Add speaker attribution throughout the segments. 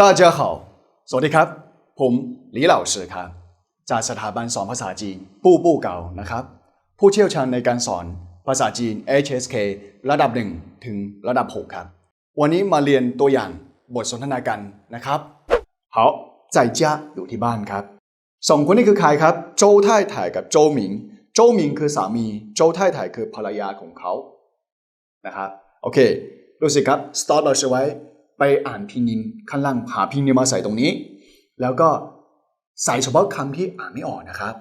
Speaker 1: 大家好สวัสดีครับ ผมหลีเหล่าเสือครับ จากสถาบันสอนภาษาจีน ปู้ปู้เก่านะครับ ผู้เชี่ยวชาญในการสอนภาษาจีน HSK ระดับ 1 ถึงระดับ 6 ครับ วันนี้มาเรียนตัวอย่างบทสนทนากันนะครับ好在家อยู่ที่บ้านครับสองคนนี้คือใครครับ โจว太太กับโจวหมิง โจวหมิงคือสามี โจว太太คือภรรยาของเขา นะครับ โอเค ดูสิครับ start เราใช้ไว้ ไปอ่านพินินข้างล่างหาพินินมาใส่ตรงนี้ แล้วก็ใส่เฉพาะคำที่อ่านไม่ออกนะครับ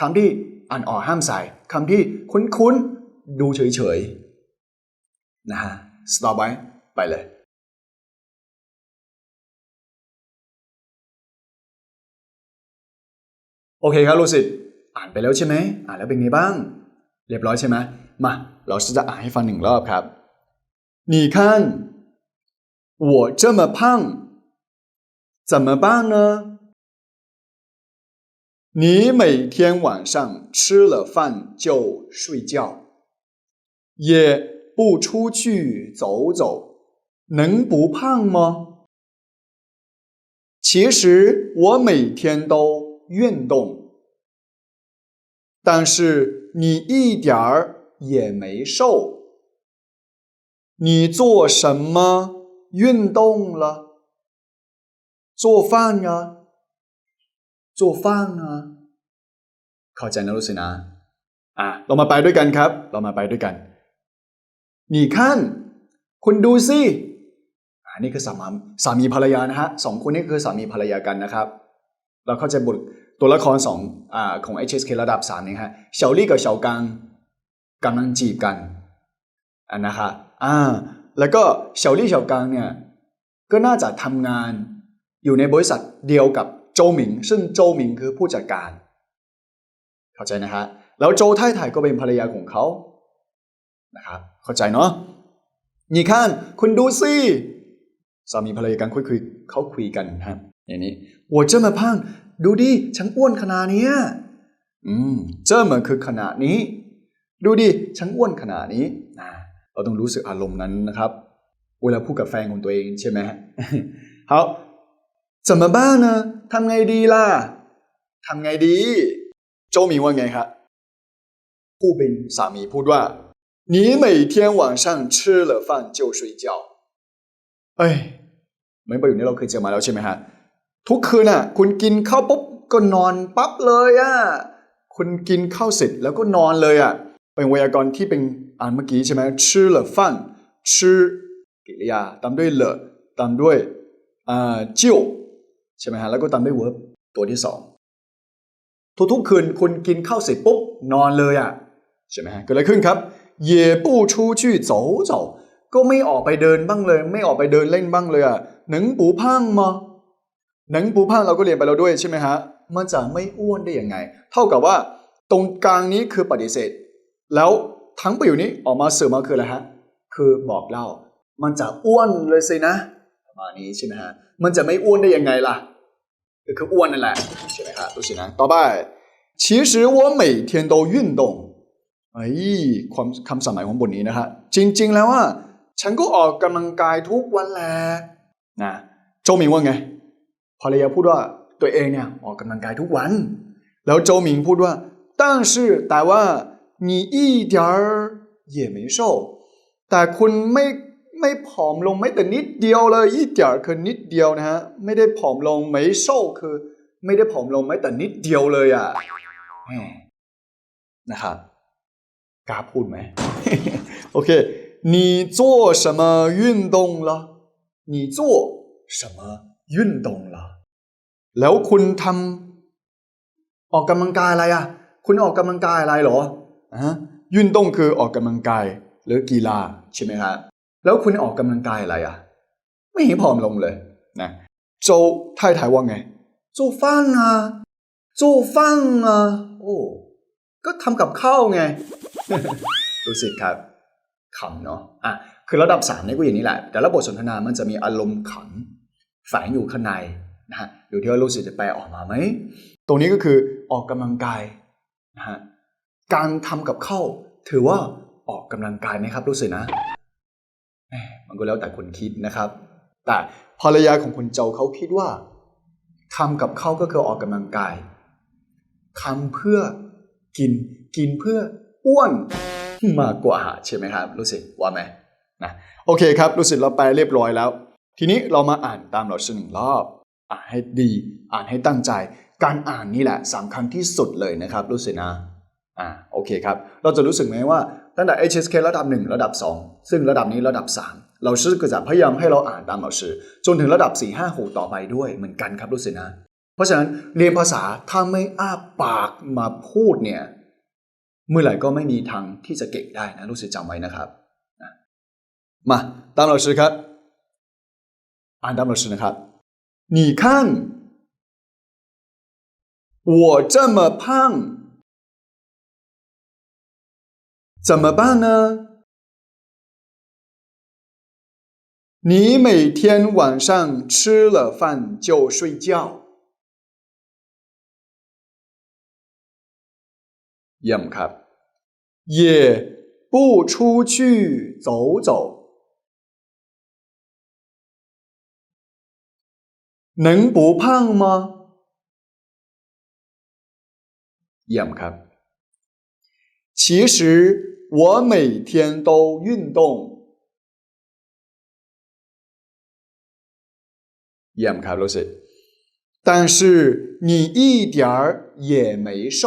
Speaker 1: คำที่อ่านออกห้ามใส่คำที่คุ้นๆ ดูเฉยๆ นะฮะ stop ไว้ไปเลยโอเคครับลูสิตอ่านไปแล้วใช่ไหมอ่านแล้วเป็นไงบ้าง เรียบร้อยใช่ไหมมา เราจะอ่านให้ฟังหนึ่งรอบครับ你看我这么胖怎么办呢你每天晚上吃了饭就睡觉也不出去走走能不胖吗其实我每天都运动但是你一点儿也没瘦。你做什么运动了？做饭啊，做饭啊。เข้าใจนะลูกศิษย์นะอ่ะเรามาไปด้วยกันครับ เรามาไปด้วยกัน你看คุณดูสิอ่านี่คือสามีสามีภรรยานะฮะสองคนนี้คือสามีภรรยากันนะครับ เราเข้าใจบทตัวละครสองอ่าของ HSK ระดับสามนี่ฮะเฉาลี่กับเฉากังกำลังจีบกันอันนะคะอ่า แล้วก็เฉาลี่เฉากางเนี่ยก็น่าจะทำงานอยู่ในบริษัทเดียวกับโจหมิง ซึ่งโจหมิงคือผู้จัดการ เข้าใจนะฮะแล้วโจไทไทก็เป็นภรรยาของเขานะครับเข้าใจเนาะนี่ข้างคุณดูสิสามีภรรยากันคุยคุยเขาคุยกันฮะอย่างนี้โอ้เจ้ามาพังดูดิฉันอ้วนขนาดนี้อืมเจ้าเหมือนคือขนาดนี้ ดูดิฉันอ้วนขนาดนี้นะ เราต้องรู้สึกอารมณ์นั้นนะครับ เวลาพูดกับแฟนของตัวเองใช่ไหม ฮะ 好怎么办呢ทำไงดีล่ะทำไงดี โจหมิงว่าไงครับผู้เป็นสามีพูดว่า你每天晚上吃了饭就睡觉เอ้ยเหมือนประโยคนี้เราเคยเจอมาแล้วใช่ไหมฮะ ทุกคืนอ่ะ คุณกินข้าวปุ๊บก็นอนปั๊บเลยอ่ะ คุณกินข้าวเสร็จแล้วก็นอนเลยอ่ะ เป็นไวยากรณ์ที่เป็นอ่านเมื่อกี้ใช่ไหม吃了饭吃กิริยาตามด้วยเลตามด้วยอ่าจิ้วใช่ไหมฮะ แล้วก็ตามด้วย verb ตัวที่สอง ทุกๆคืนคุณกินข้าวเสร็จปุ๊บนอนเลยอ่ะใช่ไหมฮะเกิดอะไรขึ้นครับ也不出去走走ก็ไม่ออกไปเดินบ้างเลย ไม่ออกไปเดินเล่นบ้างเลยอ่ะหนังปูพังมาหนังปูพังเราก็เรียนไปแล้วด้วยใช่ไหมฮะมันจะไม่อ้วนได้ยังไง เท่ากับว่า ตรงกลางนี้คือปฏิเสธ แล้วทั้งประโยคนี้ออกมาสื่อมาคืออะไรฮะคือบอกเล่า มันจะอ้วนเลยสินะประมาณนี้ใช่ไหมฮะมันจะไม่อ้วนได้ยังไงล่ะก็คืออ้วนนั่นแหละใช่ไหมครับดูสินะต่อไป其实我每天都运动ไอ้ความคำสมัยของบทนี้นะฮะจริง ๆ แล้วว่า ฉันก็ออกกำลังกายทุกวันแหละนะโจหมิงว่าไงภรรยาพูดว่าตัวเองเนี่ยออกกำลังกายทุกวัน แล้วโจหมิงพูดว่า但是แต่ว่า 你一点儿也没瘦แต่คุณไม่ไม่ผอมลงไม่แต่นิดเดียวเลย一点儿คือนิดเดียวนะฮะไม่ได้ผอมลงไม่瘦คือ ไม่ได้ผอมลงไม่แต่นิดเดียวเลยอ่ะแหมนะครับกล้าพูดไหม โอเค你做什么运动了你做什么运动了แล้วคุณทำออกกำลังกายอะไรอ่ะ คุณออกกำลังกายอะไรเหรออ่ะ ยุ่นต้งคือออกกำลังกายหรือกีฬาใช่ไหมฮะแล้วคุณออกกำลังกายอะไรอะ ไม่เห็นผอมลงเลยนะโจไทยไทยว่าไงโจฟังอะโจฟังอะโอ้ก็ทำกับข้าวไงดูสิครับขำเนาะอะคือระดับสามนี่ก็อย่างนี้แหละ แต่ระบบสนทนามันจะมีอารมณ์ขันฝายอยู่ข้างในนะฮะอยู่ที่ว่าลูกศิษย์จะแปลออกมาไหมตรงนี้ก็คือออกกำลังกายนะฮะ การทำกับข้าวถือว่าออกกำลังกายไหมครับ รู้สึกนะมันก็แล้วแต่คนคิดนะครับ แต่ภรรยาของคุณโจเขาคิดว่าทำกับเขาวก็คือออกกำลังกายทำเพื่อกินกินเพื่ออ้วนมากกว่าใช่ไหมครับ รู้สึกว่าไหมนะโอเคครับ รู้สึกเราไปเรียบร้อยแล้ว ทีนี้เรามาอ่านตามเราชื่อหนึ่งรอบ อ่านให้ดี อ่านให้ตั้งใจ การอ่านนี่แหละสำคัญที่สุดเลยนะครับ รู้สึกนะ อ่าโอเคครับ เราจะรู้สึกไหมว่าตั้งแต่ HSK ระดับ 1 ระดับ 2 ซึ่งระดับนี้ระดับ 3 เราชื่อก็จะพยายามให้เราอ่านตามเราชื่อจนถึงระดับ 4 5 6 ต่อไปด้วยเหมือนกันครับรู้สึกนะ เพราะฉะนั้นเรียนภาษาถ้าไม่อ้าปากมาพูดเนี่ย เมื่อไหร่ก็ไม่มีทางที่จะเก่งได้นะ รู้สึกจำไว้นะครับนะมาตามเราชื่อครับ อ่านตามเราชื่อนะครับ你看我这么胖 怎么办呢？你每天晚上吃了饭就睡觉。เยี่ยมครับ也不出去走走，能不胖吗？เยี่ยมครับ 其实我每天都运动。เยี่ยมครับรู้สึก但是你一点儿也没瘦。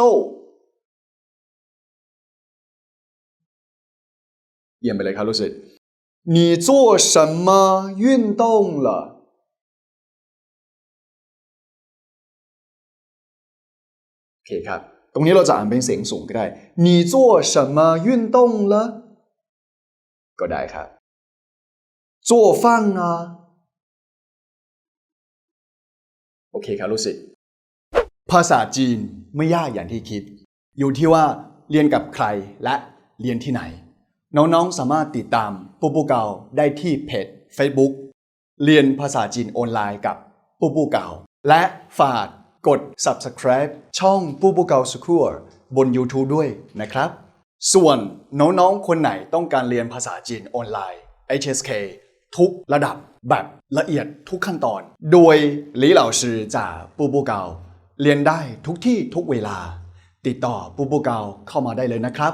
Speaker 1: เยี่ยมไปเลยครับรู้สึก你做什么运动了？โอเคครับ ตรงนี้เราจะอ่านเป็นเสียงสูงก็ได้你做什么运动了？ก็ได้ครับ做饭啊โอเคครับรู้สึกภาษาจีนไม่ยากอย่างที่คิด อยู่ที่ว่าเรียนกับใครและเรียนที่ไหน น้องๆสามารถติดตามปูปูเกาได้ที่เพจ Facebook เรียนภาษาจีนออนไลน์กับปูปูเกาและฝาก กด subscribe ช่องปูปูเกาสคูลบน YouTube ด้วยนะครับ ส่วนน้องๆ คนไหนต้องการเรียนภาษาจีนออนไลน์ HSK ทุกระดับแบบละเอียดทุกขั้นตอน โดยหลีเหล่าชื่อจากปูปูเกาเรียนได้ทุกที่ทุกเวลา ติดต่อปูปูเกาเข้ามาได้เลยนะครับ